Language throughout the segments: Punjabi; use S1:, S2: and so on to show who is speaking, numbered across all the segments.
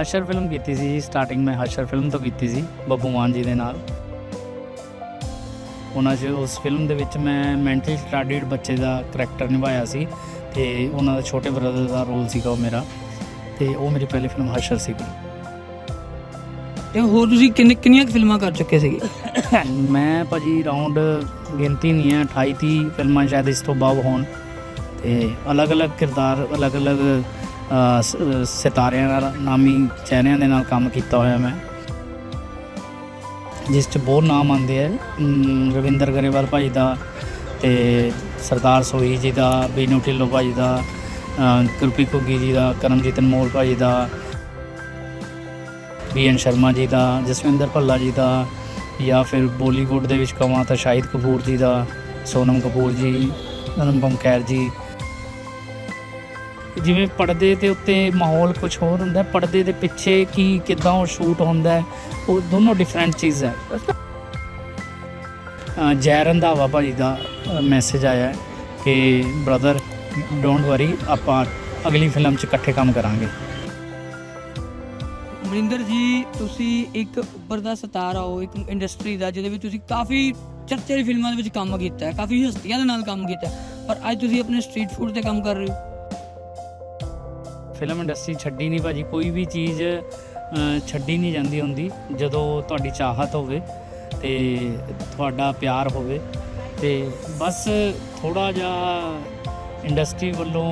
S1: ਹਸ਼ਰ ਫਿਲਮ ਕੀਤੀ ਸੀ ਜੀ ਸਟਾਰਟਿੰਗ ਮੈਂ ਹਸ਼ਰ ਫਿਲਮ ਤੋਂ ਕੀਤੀ ਸੀ ਬੱਬੂ ਮਾਨ ਜੀ ਦੇ ਨਾਲ। ਉਹਨਾਂ 'ਚ ਉਸ ਫਿਲਮ ਦੇ ਵਿੱਚ ਮੈਂ ਮੈਂਟਲੀ ਸਟਾਰਡਡ ਬੱਚੇ ਦਾ ਕਰੈਕਟਰ ਨਿਭਾਇਆ ਸੀ ਤੇ ਉਹਨਾਂ ਦਾ ਛੋਟੇ ਬ੍ਰਦਰ ਦਾ ਰੋਲ ਸੀਗਾ ਉਹ ਮੇਰਾ ਤੇ ਉਹ ਮੇਰੀ ਪਹਿਲੀ ਫਿਲਮ ਹਸ਼ਰ ਸੀਗੀ।
S2: ਤੇ ਹੋਰ ਤੁਸੀਂ ਕਿੰਨੇ ਕਿੰਨੀਆਂ ਫਿਲਮਾਂ ਕਰ ਚੁੱਕੇ ਸੀਗੇ?
S1: ਮੈਂ ਭਾਜੀ ਰਾਉਂਡ ਗਿਣਤੀ ਨਹੀਂ ਹੈ 28 30 ਫਿਲਮਾਂ ਸ਼ਾਇਦ ਇਸ ਤੋਂ ਬਾਅਦ ਹੋਣ। ਤੇ ਅਲੱਗ-ਅਲੱਗ ਕਿਰਦਾਰ ਅਲੱਗ-ਅਲੱਗ ਸਿਤਾਰਿਆਂ ਨਾਲ, ਨਾਮੀ ਚਿਹਰਿਆਂ ਦੇ ਨਾਲ ਕੰਮ ਕੀਤਾ ਹੋਇਆ ਮੈਂ। ਜਿਸ 'ਚ ਬਹੁਤ ਨਾਮ ਆਉਂਦੇ ਆ। ਰਵਿੰਦਰ ਗਰੇਵਾਲ ਭਾਈ ਦਾ ਤੇ ਸਰਦਾਰ ਸੋਹੀ ਜੀ ਦਾ, ਬੀਨੂ ਢਿੱਲੋਂ ਭਾਈ ਦਾ ਕਿਰਪੀ ਗੁਰਪ੍ਰੀਤ ਘੁੱਗੀ ਜੀ ਦਾ, ਕਰਮਜੀਤ ਅਨਮੋਲ ਭਾਈ ਦਾ, ਬੀ ਐਨ ਸ਼ਰਮਾ ਜੀ ਦਾ, ਜਸਵਿੰਦਰ ਭੱਲਾ ਜੀ ਦਾ, ਜਾਂ ਫਿਰ ਬਾਲੀਵੁੱਡ ਦੇ ਵਿੱਚ ਕਵਾਂ ਤਾਂ ਸ਼ਾਹਿਦ ਕਪੂਰ ਜੀ ਦਾ, ਸੋਨਮ ਕਪੂਰ ਜੀ ਅਨੁਪਮ ਖੈਰ ਜੀ ਜਿਵੇਂ ਪਰਦੇ ਦੇ ਉੱਤੇ ਮਾਹੌਲ ਕੁਝ ਹੋਰ ਹੁੰਦਾ ਹੈ, ਪਰਦੇ ਦੇ ਪਿੱਛੇ ਕੀ ਕਿਦਾਂ ਉਹ ਸ਼ੂਟ ਹੁੰਦਾ ਉਹ ਦੋਨੋਂ ਡਿਫਰੈਂਟ ਚੀਜ਼ ਹੈ। ਅ, ਜੈ ਰੰਧਾਵਾ ਭਾਜੀ ਦਾ ਮੈਸੇਜ ਆਇਆ ਕਿ ਬ੍ਰਦਰ ਡੋਂਟ ਵਰੀ ਆਪਾਂ ਅਗਲੀ ਫਿਲਮ 'ਚ ਇਕੱਠੇ ਕੰਮ ਕਰਾਂਗੇ।
S2: ਮਨਿੰਦਰ ਜੀ ਤੁਸੀਂ ਇੱਕ ਉੱਭਰਦਾ ਸਿਤਾਰਾ ਹੋ ਇੱਕ ਇੰਡਸਟਰੀ ਦਾ ਜਿਹਦੇ ਵਿੱਚ ਤੁਸੀਂ ਕਾਫੀ ਚਰਚੇ ਦੀ ਫਿਲਮਾਂ ਦੇ ਵਿੱਚ ਕੰਮ ਕੀਤਾ ਹੈ ਕਾਫੀ ਹਸਤੀਆਂ ਦੇ ਨਾਲ ਕੰਮ ਕੀਤਾ ਪਰ ਅੱਜ ਤੁਸੀਂ ਆਪਣੇ ਸਟਰੀਟ ਫੂਡ ਤੇ ਕੰਮ ਕਰ ਰਹੇ ਹੋ।
S1: ਫਿਲਮ ਇੰਡਸਟਰੀ ਛੱਡੀ ਨਹੀਂ ਭਾਜੀ, ਕੋਈ ਵੀ ਚੀਜ਼ ਛੱਡੀ ਨਹੀਂ ਜਾਂਦੀ ਹੁੰਦੀ, ਜਦੋਂ ਤੁਹਾਡੀ ਚਾਹਤ ਹੋਵੇ ਤੇ ਤੁਹਾਡਾ ਪਿਆਰ ਹੋਵੇ। ਤੇ ਬਸ ਥੋੜਾ ਜਿਹਾ ਇੰਡਸਟਰੀ ਵੱਲੋਂ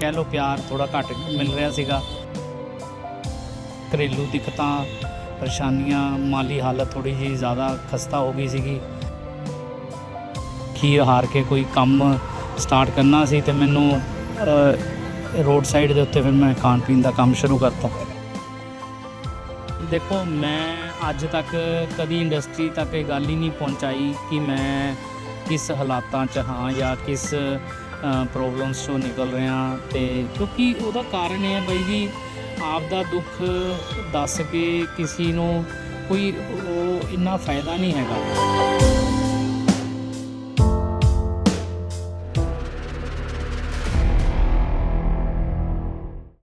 S1: ਕਹਿ ਲਓ ਪਿਆਰ ਥੋੜਾ ਘੱਟ ਮਿਲ ਰਿਹਾ ਸੀਗਾ। ਘਰੇਲੂ ਦਿੱਕਤਾਂ, ਪਰੇਸ਼ਾਨੀਆਂ, ਮਾਲੀ ਹਾਲਤ ਥੋੜੀ ਜਿਹੀ ਜ਼ਿਆਦਾ ਖਸਤਾ ਹੋ ਗਈ ਸੀਗੀ। ਖੀਰ ਹਾਰ ਕੇ ਕੋਈ ਕੰਮ ਸਟਾਰਟ ਕਰਨਾ ਸੀ ਤੇ ਮੈਨੂੰ ਰੋਡ ਸਾਈਡ ਦੇ ਉੱਤੇ ਫਿਰ ਮੈਂ ਖਾਣ ਪੀਣ ਦਾ ਕੰਮ ਸ਼ੁਰੂ ਕਰਤਾ। ਦੇਖੋ, ਮੈਂ ਅੱਜ ਤੱਕ ਕਦੀ ਇੰਡਸਟਰੀ ਤੱਕ ਇਹ ਗੱਲ ਹੀ ਨਹੀਂ ਪਹੁੰਚਾਈ ਕਿ ਮੈਂ ਕਿਸ ਹਾਲਾਤਾਂ 'ਚ ਹਾਂ ਜਾਂ ਕਿਸ ਪ੍ਰੋਬਲਮਸ ਤੋਂ ਨਿਕਲ ਰਿਹਾ ਤੇ ਕਿਉਂਕਿ ਉਹਦਾ ਕਾਰਨ ਇਹ ਹੈ ਬਈ ਜੀ ਆਪ ਦਾ ਦੁੱਖ ਦੱਸ ਕੇ ਕਿਸੇ ਨੂੰ ਕੋਈ ਉਹ ਇੰਨਾ ਫਾਇਦਾ ਨਹੀਂ ਹੈਗਾ।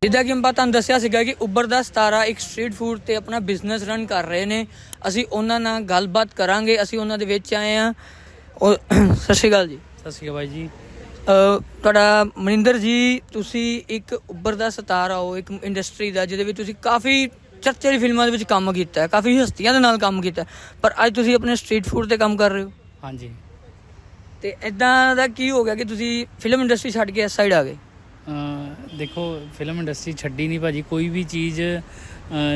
S2: ਜਿੱਦਾਂ ਕਿ ਆਪਾਂ ਤੁਹਾਨੂੰ ਦੱਸਿਆ ਸੀਗਾ ਕਿ ਉੱਭਰ ਦਾ ਸਤਾਰਾ ਇੱਕ ਸਟਰੀਟ ਫੂਡ ਤੇ ਆਪਣਾ ਬਿਜ਼ਨਸ ਰਨ ਕਰ ਰਹੇ ਨੇ। ਅਸੀਂ ਉਹਨਾਂ ਨਾਲ ਗੱਲਬਾਤ ਕਰਾਂਗੇ ਅਸੀਂ ਉਹਨਾਂ ਦੇ ਵਿੱਚ ਆਏ ਆ ਸਤਿ ਸ਼੍ਰੀ ਅਕਾਲ ਜੀ।
S1: ਸਤਿ ਸ਼੍ਰੀ ਅਕਾਲ ਬਾਈ ਜੀ।
S2: ਤੁਹਾਡਾ ਮਨਿੰਦਰ ਜੀ ਤੁਸੀਂ ਇੱਕ ਉੱਭਰ ਦਾ ਸਿਤਾਰਾ ਹੋ ਇੱਕ ਇੰਡਸਟਰੀ ਦਾ ਜਿਹਦੇ ਵਿੱਚ ਤੁਸੀਂ ਕਾਫੀ ਚਰਚੇ ਦੀ ਫਿਲਮਾਂ ਦੇ ਵਿੱਚ ਕੰਮ ਕੀਤਾ ਹੈ ਕਾਫੀ ਹਸਤੀਆਂ ਦੇ ਨਾਲ ਕੰਮ ਕੀਤਾ ਪਰ ਅੱਜ ਤੁਸੀਂ ਆਪਣੇ ਸਟਰੀਟ ਫੂਡ ਤੇ ਕੰਮ ਕਰ ਰਹੇ ਹੋ।
S1: ਹਾਂਜੀ।
S2: ਤੇ ਇਦਾਂ ਦਾ ਕੀ ਹੋ ਗਿਆ ਕਿ ਤੁਸੀਂ ਫਿਲਮ ਇੰਡਸਟਰੀ ਛੱਡ ਕੇ ਇਸ ਸਾਈਡ ਆ ਗਏ?
S1: ਦੇਖੋ ਫਿਲਮ ਇੰਡਸਟਰੀ ਛੱਡੀ ਨਹੀਂ ਭਾਜੀ। ਕੋਈ ਵੀ ਚੀਜ਼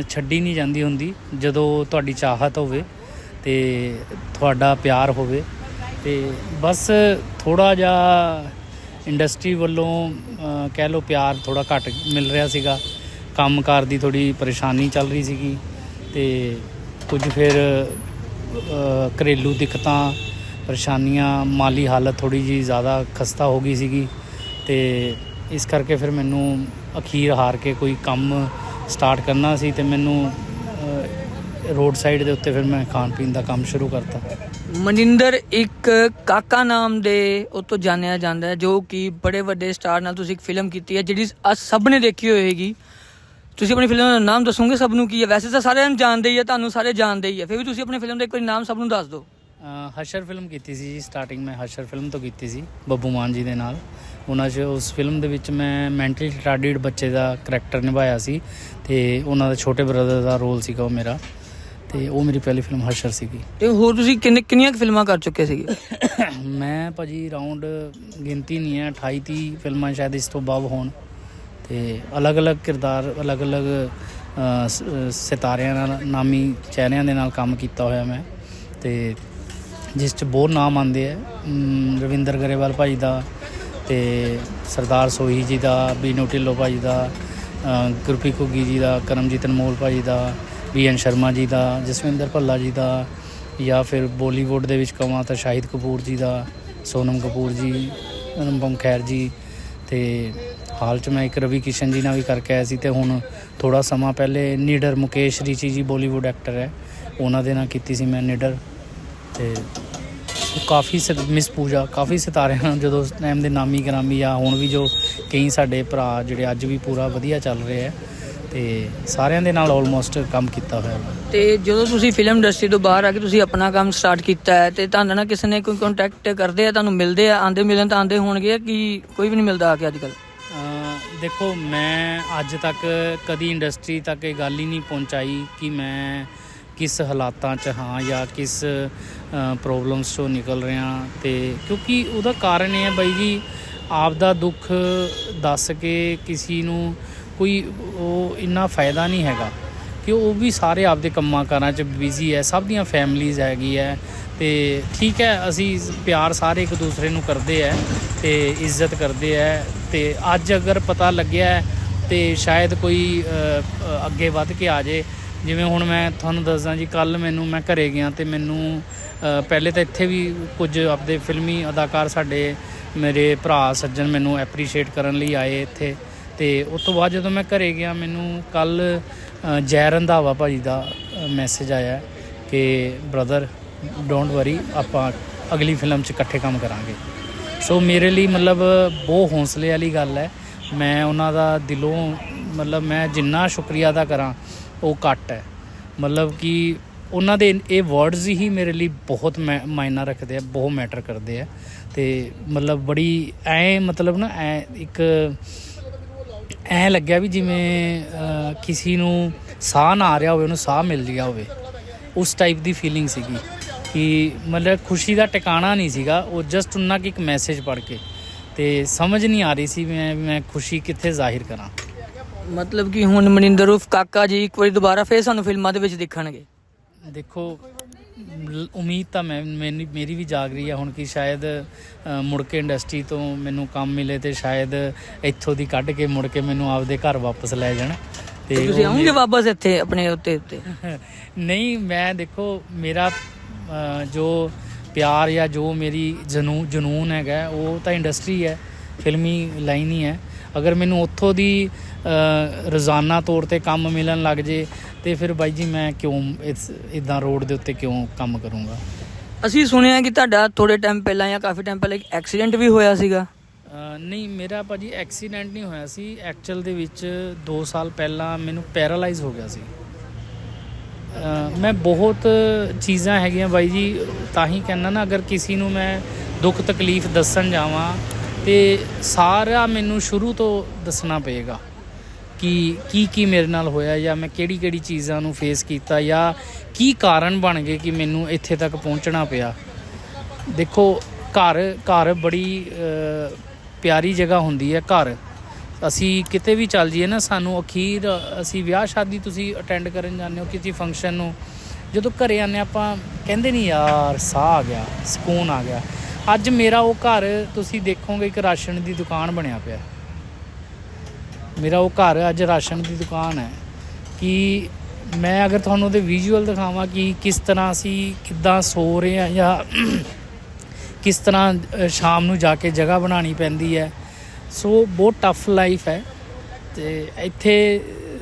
S1: ਛੱਡੀ ਨਹੀਂ ਜਾਂਦੀ ਹੁੰਦੀ, ਜਦੋਂ ਤੁਹਾਡੀ ਚਾਹਤ ਹੋਵੇ ਤੇ ਤੁਹਾਡਾ ਪਿਆਰ ਹੋਵੇ। ਤੇ ਬਸ ਥੋੜਾ ਜਿਹਾ ਇੰਡਸਟਰੀ ਵੱਲੋਂ ਕਹਿ ਲਓ ਪਿਆਰ ਥੋੜਾ ਘੱਟ ਮਿਲ ਰਿਹਾ ਸੀਗਾ। ਕੰਮਕਾਰ ਦੀ ਥੋੜੀ ਪਰੇਸ਼ਾਨੀ ਚੱਲ ਰਹੀ ਸੀਗੀ ਤੇ ਕੁਝ ਫਿਰ ਘਰੇਲੂ ਦਿੱਕਤਾਂ, ਪਰੇਸ਼ਾਨੀਆਂ, ਮਾਲੀ ਹਾਲਤ ਥੋੜੀ ਜੀ ਜ਼ਿਆਦਾ ਖਸਤਾ ਹੋ ਗਈ ਸੀਗੀ। ਤੇ ਇਸ ਕਰਕੇ ਫਿਰ ਮੈਨੂੰ ਅਖੀਰ ਹਾਰ ਕੇ ਕੋਈ ਕੰਮ ਸਟਾਰਟ ਕਰਨਾ ਸੀ ਤੇ ਮੈਨੂੰ ਰੋਡ ਸਾਈਡ ਦੇ ਉੱਤੇ ਫਿਰ ਮੈਂ ਖਾਣ ਪੀਣ ਦਾ ਕੰਮ ਸ਼ੁਰੂ ਕਰਤਾ।
S2: ਮਨਿੰਦਰ ਇੱਕ ਕਾਕਾ ਨਾਮ ਦੇ ਉਹ ਤੋਂ ਜਾਣਿਆ ਜਾਂਦਾ ਹੈ ਜੋ ਕਿ ਬੜੇ ਵੱਡੇ ਸਟਾਰ ਨਾਲ ਤੁਸੀਂ ਇੱਕ ਫਿਲਮ ਕੀਤੀ ਹੈ ਜਿਹੜੀ ਸਭ ਨੇ ਦੇਖੀ ਹੋਏਗੀ। ਤੁਸੀਂ ਆਪਣੀ ਫਿਲਮ ਦਾ ਨਾਮ ਦੱਸੋਗੇ ਸਭ ਨੂੰ ਕੀ ਹੈ? ਵੈਸੇ ਤਾਂ ਸਾਰਿਆਂ ਨੂੰ ਜਾਣਦੇ ਹੀ ਆ ਤੁਹਾਨੂੰ ਸਾਰੇ ਜਾਣਦੇ ਹੀ ਆ ਫਿਰ ਵੀ ਤੁਸੀਂ ਆਪਣੀ ਫਿਲਮ ਦਾ ਇੱਕ ਵਾਰੀ ਨਾਮ ਸਭ ਨੂੰ ਦੱਸ ਦਿਓ।
S1: ਹਸ਼ਰ ਫਿਲਮ ਕੀਤੀ ਸੀ ਜੀ ਸਟਾਰਟਿੰਗ ਮੈਂ ਹਸ਼ਰ ਫਿਲਮ ਤੋਂ ਕੀਤੀ ਸੀ ਬੱਬੂ ਮਾਨ ਜੀ ਦੇ ਨਾਲ। ਉਹਨਾਂ 'ਚ ਉਸ ਫਿਲਮ ਦੇ ਵਿੱਚ ਮੈਂ ਮੈਂਟਲੀ ਸਟਾਰਡਡ ਬੱਚੇ ਦਾ ਕਰੈਕਟਰ ਨਿਭਾਇਆ ਸੀ ਤੇ ਉਹਨਾਂ ਦਾ ਛੋਟੇ ਬ੍ਰਦਰ ਦਾ ਰੋਲ ਸੀਗਾ ਉਹ ਮੇਰਾ ਤੇ ਉਹ ਮੇਰੀ ਪਹਿਲੀ ਫਿਲਮ ਹਸ਼ਰ ਸੀਗੀ।
S2: ਤੇ ਹੋਰ ਤੁਸੀਂ ਕਿੰਨੇ ਕਿੰਨੀਆਂ ਫਿਲਮਾਂ ਕਰ ਚੁੱਕੇ ਸੀਗੇ?
S1: ਮੈਂ ਭਾਜੀ ਰਾਉਂਡ ਗਿਣਤੀ ਨਹੀਂ ਹੈ 28 30 ਫਿਲਮਾਂ ਸ਼ਾਇਦ ਇਸ ਤੋਂ ਬਾਅਦ ਹੋਣ। ਤੇ ਅਲੱਗ-ਅਲੱਗ ਕਿਰਦਾਰ ਅਲੱਗ-ਅਲੱਗ ਸਿਤਾਰਿਆਂ ਨਾਲ ਨਾਮੀ ਚਿਹਰਿਆਂ ਦੇ ਨਾਲ ਕੰਮ ਕੀਤਾ ਹੋਇਆ ਮੈਂ। ਤੇ ਜਿਸ 'ਚ ਬਹੁਤ ਨਾਮ ਆਉਂਦੇ ਆ ਰਵਿੰਦਰ ਗਰੇਵਾਲ ਭਾਈ ਦਾ ਤੇ ਸਰਦਾਰ ਸੋਹੀ ਜੀ ਦਾ ਬੀਨੂ ਢਿੱਲੋਂ ਭਾਈ ਦਾ ਗੁਰਪੀ ਗੁਰਪ੍ਰੀਤ ਜੀ ਦਾ, ਕਰਮਜੀਤ ਅਨਮੋਲ ਭਾਈ ਦਾ ਬੀ ਐਨ ਸ਼ਰਮਾ ਜੀ ਦਾ, ਜਸਵਿੰਦਰ ਭੱਲਾ ਜੀ ਦਾ, ਜਾਂ ਫਿਰ ਬਾਲੀਵੁੱਡ ਦੇ ਵਿੱਚ ਕਵਾਂ ਤਾਂ ਸ਼ਾਹਿਦ ਕਪੂਰ ਜੀ ਦਾ, ਸੋਨਮ ਕਪੂਰ ਜੀ, ਅਨੁਪਮ ਖੈਰ ਜੀ, ਤੇ ਹਾਲ ਚ ਮੈਂ ਇੱਕ ਰਵੀ ਕਿਸ਼ਨ ਜੀ ਨਾਲ ਵੀ ਕਰਕੇ ਆਇਆ ਸੀ ਤੇ ਹੁਣ ਥੋੜਾ ਸਮਾਂ ਪਹਿਲੇ ਨੀਡਰ ਮੁਕੇਸ਼ ਰਿਚੀ ਜੀ ਬਾਲੀਵੁੱਡ ਐਕਟਰ ਹੈ, ਉਹਨਾਂ ਦੇ ਨਾਲ ਕੀਤੀ ਸੀ ਮੈਂ ਨੀਡਰ, ਤੇ ਕਾਫੀ ਮਿਸ ਪੂਜਾ ਕਾਫੀ ਸਿਤਾਰੇ ਹਨ। ਜਦੋਂ ਉਸ ਟਾਈਮ ਦੇ ਨਾਮੀ ਗ੍ਰਾਮੀ ਆ ਹੁਣ ਵੀ ਜੋ ਕਈ ਸਾਡੇ ਭਰਾ ਜਿਹੜੇ ਅੱਜ ਵੀ ਪੂਰਾ ਵਧੀਆ ਚੱਲ ਰਹੇ ਆ ਤੇ ਸਾਰਿਆਂ ਦੇ ਨਾਲ ਆਲਮੋਸਟ ਕੰਮ ਕੀਤਾ ਹੋਇਆ
S2: ਤੇ ਜਦੋਂ ਤੁਸੀਂ ਫਿਲਮ ਇੰਡਸਟਰੀ ਤੋਂ ਬਾਹਰ ਆ ਕੇ ਤੁਸੀਂ ਆਪਣਾ ਕੰਮ ਸਟਾਰਟ ਕੀਤਾ ਹੈ ਤੇ ਤੁਹਾਨੂੰ ਨਾਲ ਕਿਸੇ ਨੇ ਕੋਈ ਕੰਟੈਕਟ ਕਰਦੇ ਆ ਤੁਹਾਨੂੰ ਮਿਲਦੇ ਆ ਆਂਦੇ ਮਿਲਣ ਤਾਂ ਆਂਦੇ ਹੋਣਗੇ ਕਿ ਕੋਈ ਵੀ ਨਹੀਂ ਮਿਲਦਾ ਆ ਕੇ ਅੱਜ ਕੱਲ
S1: ਦੇਖੋ ਮੈਂ ਅੱਜ ਤੱਕ ਕਦੀ ਇੰਡਸਟਰੀ ਤੱਕ ਇਹ ਗੱਲ ਹੀ ਨਹੀਂ ਪਹੁੰਚਾਈ ਕਿ ਮੈਂ ਕਿਸ ਹਾਲਾਤਾਂ 'ਚ ਹਾਂ ਜਾਂ ਕਿਸ ਪ੍ਰੋਬਲਮਸ 'ਚੋਂ ਨਿਕਲ ਰਿਹਾ ਤੇ ਕਿਉਂਕਿ ਉਹਦਾ ਕਾਰਨ ਇਹ ਹੈ ਬਾਈ ਜੀ ਆਪ ਦਾ ਦੁੱਖ ਦੱਸ ਕੇ ਕਿਸੇ ਨੂੰ ਕੋਈ ਉਹ ਇੰਨਾ ਫਾਇਦਾ ਨਹੀਂ ਹੈਗਾ ਕਿ ਉਹ ਵੀ ਸਾਰੇ ਆਪਦੇ ਕੰਮਾਂ ਕਾਰਾਂ 'ਚ ਬਿਜ਼ੀ ਹੈ, ਸਭ ਦੀਆਂ ਫੈਮਲੀਜ਼ ਹੈਗੀ ਹੈ ਤੇ ਠੀਕ ਹੈ, ਅਸੀਂ ਪਿਆਰ ਸਾਰੇ ਇੱਕ ਦੂਸਰੇ ਨੂੰ ਕਰਦੇ ਹੈ ਤੇ ਇੱਜ਼ਤ ਕਰਦੇ ਹੈ ਤੇ ਅੱਜ ਅਗਰ ਪਤਾ ਲੱਗਿਆ ਹੈ ਤੇ ਸ਼ਾਇਦ ਕੋਈ ਅੱਗੇ ਵੱਧ ਕੇ ਆ ਜੇ ਜਿਵੇਂ ਹੁਣ ਮੈਂ ਤੁਹਾਨੂੰ ਦੱਸਦਾ ਜੀ ਕੱਲ ਮੈਨੂੰ ਮੈਂ ਘਰੇ ਗਿਆ ਤੇ ਮੈਨੂੰ ਪਹਿਲੇ ਤਾਂ ਇੱਥੇ ਵੀ ਕੁਝ ਆਪਦੇ ਫਿਲਮੀ ਅਦਾਕਾਰ ਸਾਡੇ ਮੇਰੇ ਭਰਾ ਸੱਜਣ ਮੈਨੂੰ ਐਪਰੀਸ਼ੀਏਟ ਕਰਨ ਲਈ ਆਏ ਇੱਥੇ। ਤੇ ਉਸ ਤੋਂ ਬਾਅਦ ਜਦੋਂ ਮੈਂ ਘਰੇ ਗਿਆ, ਮੈਨੂੰ ਕੱਲ ਜੈ ਰੰਧਾਵਾ ਭਾਜੀ ਦਾ ਮੈਸੇਜ ਆਇਆ ਕਿ ਬ੍ਰਦਰ ਡੋਂਟ ਵਰੀ ਆਪਾਂ ਅਗਲੀ ਫਿਲਮ 'ਚ ਇਕੱਠੇ ਕੰਮ ਕਰਾਂਗੇ। ਸੋ ਮੇਰੇ ਲਈ ਮਤਲਬ ਬਹੁਤ ਹੌਸਲੇ ਵਾਲੀ ਗੱਲ ਹੈ। ਮੈਂ ਉਹਨਾਂ ਦਾ ਦਿਲੋਂ ਮਤਲਬ ਮੈਂ ਜਿੰਨਾ ਸ਼ੁਕਰੀਆ ਅਦਾ ਕਰਾਂ ਉਹ ਘੱਟ ਹੈ। ਮਤਲਬ ਕਿ ਉਹਨਾਂ ਦੇ ਇਹ ਵਰਡਸ ਹੀ ਮੇਰੇ ਲਈ ਬਹੁਤ ਮੈ- ਮਾਇਨਾ ਰੱਖਦੇ ਆ, ਬਹੁਤ ਮੈਟਰ ਕਰਦੇ ਆ। ਤੇ ਮਤਲਬ ਬੜੀ ਐ, ਮਤਲਬ ਨਾ ਐ ਇੱਕ ਐ ਲੱਗਿਆ ਵੀ ਜਿਵੇਂ ਕਿਸੇ ਨੂੰ ਸਾਹ ਨਾ ਆ ਰਿਹਾ ਹੋਵੇ, ਉਹਨੂੰ ਸਾਹ ਮਿਲ ਰਿਹਾ ਹੋਵੇ। ਉਸ ਟਾਈਪ ਦੀ ਫੀਲਿੰਗ ਸੀਗੀ ਕਿ ਮਤਲਬ ਖੁਸ਼ੀ ਦਾ ਟਿਕਾਣਾ ਨਹੀਂ ਸੀਗਾ, ਉਹ ਜਸਟ ਉਹਨਾਂ ਕਿ ਇੱਕ ਮੈਸੇਜ ਪੜ੍ਹ ਕੇ। ਤੇ ਸਮਝ ਨਹੀਂ ਆ ਰਹੀ ਸੀ ਮੈਂ ਮੈਂ ਖੁਸ਼ੀ ਕਿੱਥੇ ਜ਼ਾਹਿਰ ਕਰਾਂ।
S2: ਮਤਲਬ ਕਿ ਹੁਣ ਮਨਿੰਦਰ ਉਫ ਕਾਕਾ ਜੀ ਇੱਕ ਵਾਰੀ ਦੁਬਾਰਾ ਫੇਰ ਸਾਨੂੰ ਫਿਲਮਾਂ ਦੇ ਵਿੱਚ ਦੇਖਣਗੇ।
S1: ਦੇਖੋ ਲ- ਉਮੀਦ ਤਾਂ ਮੈਂ ਮੇਰੀ ਮੇਰੀ ਵੀ ਜਾਗ ਰਹੀ ਹੈ ਹੁਣ ਕਿ ਸ਼ਾਇਦ ਅ, ਮੁੜ ਕੇ ਇੰਡਸਟਰੀ ਤੋਂ ਮੈਨੂੰ ਕੰਮ ਮਿਲੇ ਤੇ ਸ਼ਾਇਦ ਇੱਥੋਂ ਦੀ ਕੱਢ ਕੇ ਮੁੜ ਕੇ ਮੈਨੂੰ ਆਪਦੇ ਘਰ ਵਾਪਸ ਲੈ ਜਾਣ।
S2: ਤੇ ਤੁਸੀਂ
S1: ਉਹ
S2: ਆਉਂਗੇ ਵਾਪਸ ਇੱਥੇ ਆਪਣੇ ਉੱਤੇ ਉੱਤੇ?
S1: ਨਹੀਂ ਮੈਂ ਦੇਖੋ ਮੇਰਾ ਅ, ਜੋ ਪਿਆਰ ਜਾਂ ਜੋ ਮੇਰੀ ਜਨੂ ਜਨੂਨ ਹੈਗਾ ਉਹ ਤਾਂ ਇੰਡਸਟਰੀ ਹੈ ਫਿਲਮੀ ਲਾਈਨ ਹੀ ਹੈ। ਅਗਰ ਮੈਨੂੰ ਉੱਥੋਂ ਦੀ ਰੋਜ਼ਾਨਾ ਤੌਰ ਤੇ ਕੰਮ ਮਿਲਣ ਲੱਗ ਜੇ ਤੇ ਫਿਰ ਬਾਈ ਜੀ ਮੈਂ ਕਿਉਂ ਇਸ ਇਦਾਂ ਰੋਡ ਦੇ ਉੱਤੇ ਕਿਉਂ ਕੰਮ ਕਰੂੰਗਾ?
S2: ਅਸੀਂ ਸੁਣਿਆ ਕਿ ਤੁਹਾਡਾ ਥੋੜੇ ਟਾਈਮ ਪਹਿਲਾਂ ਜਾਂ ਕਾਫੀ ਟਾਈਮ ਪਹਿਲਾਂ ਇੱਕ ਐਕਸੀਡੈਂਟ ਵੀ ਹੋਇਆ ਸੀਗਾ।
S1: ਨਹੀਂ ਮੇਰਾ ਭਾਜੀ ਐਕਸੀਡੈਂਟ ਨਹੀਂ ਹੋਇਆ ਸੀ। ਐਕਚੁਅਲ ਦੇ ਵਿੱਚ 2 ਸਾਲ ਪਹਿਲਾਂ ਮੈਨੂੰ ਪੈਰਾਲਾਈਜ਼ ਹੋ ਗਿਆ ਸੀ। ਮੈਂ ਬਹੁਤ ਚੀਜ਼ਾਂ ਹੈਗੀਆਂ ਬਾਈ ਜੀ ਤਾਂ ਹੀ ਕਹਿੰਦਾ ਨਾ ਅਗਰ ਕਿਸੇ ਨੂੰ ਮੈਂ ਦੁੱਖ ਤਕਲੀਫ ਦੱਸਣ ਜਾਵਾਂ ਤੇ ਸਾਰਾ ਮੈਨੂੰ ਸ਼ੁਰੂ ਤੋਂ ਦੱਸਣਾ ਪਏਗਾ ਕਿ ਕੀ ਕੀ ਮੇਰੇ ਨਾਲ ਹੋਇਆ ਜਾਂ ਮੈਂ ਕਿਹੜੀ ਕਿਹੜੀ ਚੀਜ਼ਾਂ ਨੂੰ ਫੇਸ ਕੀਤਾ ਜਾਂ ਕੀ ਕਾਰਨ ਬਣ ਗਏ ਕਿ ਮੈਨੂੰ ਇੱਥੇ ਤੱਕ ਪਹੁੰਚਣਾ ਪਿਆ। ਦੇਖੋ, ਘਰ ਘਰ ਬੜੀ ਪਿਆਰੀ ਜਗ੍ਹਾ ਹੁੰਦੀ ਹੈ ਘਰ। ਅਸੀਂ ਕਿਤੇ ਵੀ ਚੱਲ ਜਾਈਏ ਨਾ, ਸਾਨੂੰ ਅਖੀਰ ਅਸੀਂ ਵਿਆਹ ਸ਼ਾਦੀ ਤੁਸੀਂ ਅਟੈਂਡ ਕਰਨ ਜਾਂਦੇ ਹੋ ਕਿਸੇ ਫੰਕਸ਼ਨ ਨੂੰ, ਜਦੋਂ ਘਰੇ ਆਨੇ ਆਪਾਂ ਕਹਿੰਦੇ ਨਹੀਂ, ਯਾਰ ਸਾਹ ਆ ਗਿਆ, ਸਕੂਨ ਆ ਗਿਆ। ਅੱਜ ਮੇਰਾ ਉਹ ਘਰ ਤੁਸੀਂ ਦੇਖੋਗੇ ਇੱਕ ਰਾਸ਼ਨ ਦੀ ਦੁਕਾਨ ਬਣਿਆ ਪਿਆ। ਮੇਰਾ ਉਹ ਘਰ ਅੱਜ ਰਾਸ਼ਨ ਦੀ ਦੁਕਾਨ ਹੈ ਕਿ ਮੈਂ ਅਗਰ ਤੁਹਾਨੂੰ ਉਹਦੇ ਵਿਜ਼ੂਅਲ ਦਿਖਾਵਾਂ ਕਿ ਕਿਸ ਤਰ੍ਹਾਂ ਅਸੀਂ ਕਿੱਦਾਂ ਸੋ ਰਹੇ ਆ ਜਾਂ ਕਿਸ ਤਰ੍ਹਾਂ ਸ਼ਾਮ ਨੂੰ ਜਾ ਕੇ ਜਗ੍ਹਾ ਬਣਾਉਣੀ ਪੈਂਦੀ ਹੈ। ਸੋ ਬਹੁਤ ਟਫ ਲਾਈਫ ਹੈ ਤੇ ਇੱਥੇ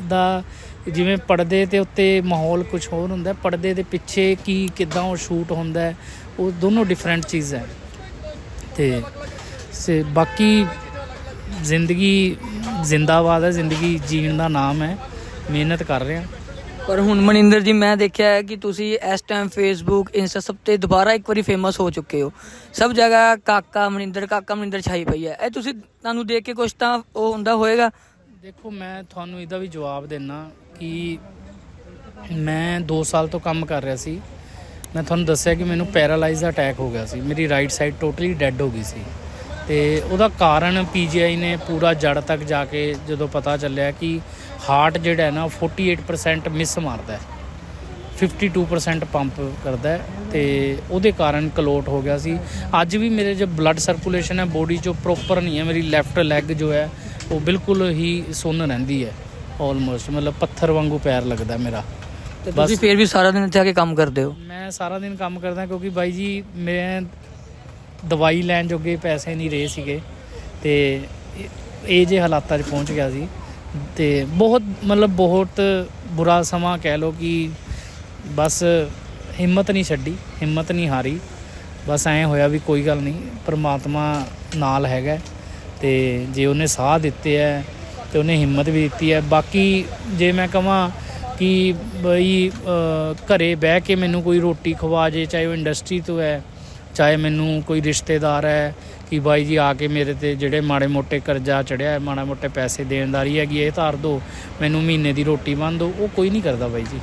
S1: ਦਾ ਜਿਵੇਂ ਪਰਦੇ ਤੇ ਉੱਤੇ ਮਾਹੌਲ ਕੁਝ ਹੋਰ ਹੁੰਦਾ ਹੈ, ਪਰਦੇ ਦੇ ਪਿੱਛੇ ਕੀ ਕਿੱਦਾਂ ਉਹ ਸ਼ੂਟ ਹੁੰਦਾ ਉਹ ਦੋਨੋਂ ਡਿਫਰੈਂਟ ਚੀਜ਼ ਹੈ। ਤੇ ਸੇ ਬਾਕੀ ਜ਼ਿੰਦਗੀ ਜ਼ਿੰਦਾਬਾਦ ਹੈ ਜ਼ਿੰਦਗੀ ਜੀਣ ਦਾ ਨਾਮ ਹੈ ਮਿਹਨਤ ਕਰ ਰਹੇ। ਹਾਂ
S2: ਪਰ ਹੁਣ ਮਨਿੰਦਰ ਜੀ ਮੈਂ ਦੇਖਿਆ ਹੈ ਕਿ ਤੁਸੀਂ ਇਸ ਟਾਈਮ ਫੇਸਬੁੱਕ ਇੰਸਟਾ ਸਭ ਤੇ ਦੁਬਾਰਾ ਇੱਕ ਵਾਰੀ ਫੇਮਸ ਹੋ ਚੁੱਕੇ ਹੋ। ਸਭ ਜਗ੍ਹਾ ਕਾਕਾ ਮਨਿੰਦਰ ਕਾਕਾ ਮਨਿੰਦਰ ਛਾਈ ਪਈ ਹੈ। ਇਹ ਤੁਸੀਂ ਤੁਹਾਨੂੰ ਦੇਖ ਕੇ ਕੁਝ ਤਾਂ ਉਹ ਹੁੰਦਾ ਹੋਏਗਾ?
S1: ਦੇਖੋ ਮੈਂ ਤੁਹਾਨੂੰ ਇਹਦਾ ਵੀ ਜਵਾਬ ਦੇਣਾ ਕਿ ਮੈਂ 2 ਸਾਲ ਤੋਂ ਕੰਮ ਕਰ ਰਿਹਾ ਸੀ। ਮੈਂ ਤੁਹਾਨੂੰ ਦੱਸਿਆ ਕਿ ਮੈਨੂੰ ਪੈਰਾਲਾਈਜ਼ ਦਾ ਅਟੈਕ ਹੋ ਗਿਆ ਸੀ। ਮੇਰੀ ਰਾਈਟ ਸਾਈਡ ਟੋਟਲੀ ਡੈੱਡ ਹੋ ਗਈ ਸੀ। ਤੇ ਉਹਦਾ ਕਾਰਨ ਪੀਜੀਆਈ ਨੇ ਪੂਰਾ ਜੜ ਤੱਕ ਜਾ ਕੇ ਜਦੋਂ ਪਤਾ ਚੱਲਿਆ ਕਿ ਹਾਰਟ ਜਿਹੜਾ ਹੈ ਨਾ, ਉਹ 48% ਮਿਸ ਮਾਰਦਾ ਹੈ। 52% ਪੰਪ ਕਰਦਾ ਹੈ ਤੇ ਉਹਦੇ ਕਾਰਨ ਕਲੋਟ ਹੋ ਗਿਆ ਸੀ। ਅੱਜ ਵੀ ਮੇਰੇ ਜੋ ਬਲੱਡ ਸਰਕੂਲੇਸ਼ਨ ਹੈ ਬੋਡੀ 'ਚੋਂ ਪ੍ਰੋਪਰ ਨਹੀਂ ਹੈ। ਮੇਰੀ ਲੈਫਟ ਲੈਗ ਜੋ ਹੈ, ਉਹ ਬਿਲਕੁਲ ਹੀ ਸੁੰਨ ਰਹਿੰਦੀ ਹੈ। ਆਲਮੋਸਟ ਮਤਲਬ ਪੱਥਰ ਵਾਂਗੂ ਪੈਰ ਲੱਗਦਾ ਮੇਰਾ।
S2: ਤੇ
S1: ਬਸ।
S2: ਤੁਸੀਂ ਫੇਰ ਵੀ ਸਾਰਾ ਦਿਨ ਇੱਥੇ ਆ ਕੇ ਕੰਮ ਕਰਦੇ ਹੋ?
S1: ਮੈਂ ਸਾਰਾ ਦਿਨ ਕੰਮ ਕਰਦਾ ਕਿਉਂਕਿ ਬਾਈ ਜੀ ਮੈਂ ਦਵਾਈ ਲੈਣ ਜੋਗੇ ਪੈਸੇ ਨਹੀਂ ਰਹੇ ਸੀਗੇ ਤੇ ਇਹ- ਜੇ ਹਾਲਾਤਾਂ 'ਚ ਪਹੁੰਚ ਗਿਆ ਸੀ ਤੇ ਬਹੁਤ ਮਤਲਬ ਬਹੁਤ ਬੁਰਾ ਸਮਾਂ ਕਹਿ ਲਓ ਕਿ ਬਸ ਹਿੰਮਤ ਨਹੀਂ ਛੱਡੀ ਹਿੰਮਤ ਨਹੀਂ ਹਾਰੀ। ਬਸ ਐਂ ਹੋਇਆ ਵੀ ਕੋਈ ਗੱਲ ਨਹੀਂ ਪ੍ਰਮਾਤਮਾ ਨਾਲ ਹੈਗਾ ਤੇ ਜੇ ਉਹਨੇ ਸਾਹ ਦਿੱਤੇ ਹੈ ਤੇ ਉਹਨੇ ਹਿੰਮਤ ਵੀ ਦਿੱਤੀ ਹੈ। ਬਾਕੀ ਜੇ ਮੈਂ ਕਹਾਂ ਕਿ ਬਈ ਅ, ਘਰੇ ਬਹਿ ਕੇ ਮੈਨੂੰ ਕੋਈ ਰੋਟੀ ਖਵਾ ਜੇ ਚਾਹੇ ਉਹ ਇੰਡਸਟਰੀ ਤੋਂ ਹੈ ਚਾਹੇ ਮੈਨੂੰ ਕੋਈ ਰਿਸ਼ਤੇਦਾਰ ਹੈ ਕਿ ਬਾਈ ਜੀ ਆ ਕੇ ਮੇਰੇ ਤੇ ਜਿਹੜੇ ਮਾੜੇ ਮੋਟੇ ਕਰਜ਼ਾ ਚੜਿਆ ਹੈ ਮਾੜਾ ਮੋਟੇ ਪੈਸੇ ਦੇਣਦਾਰੀ ਹੈਗੀ ਹੈ, ਇਹ ਧਾਰ ਦਿਓ ਮੈਨੂੰ ਮਹੀਨੇ ਦੀ ਰੋਟੀ ਬੰਨ ਦਿਓ ਉਹ ਕੋਈ ਨਹੀਂ ਕਰਦਾ ਬਾਈ ਜੀ।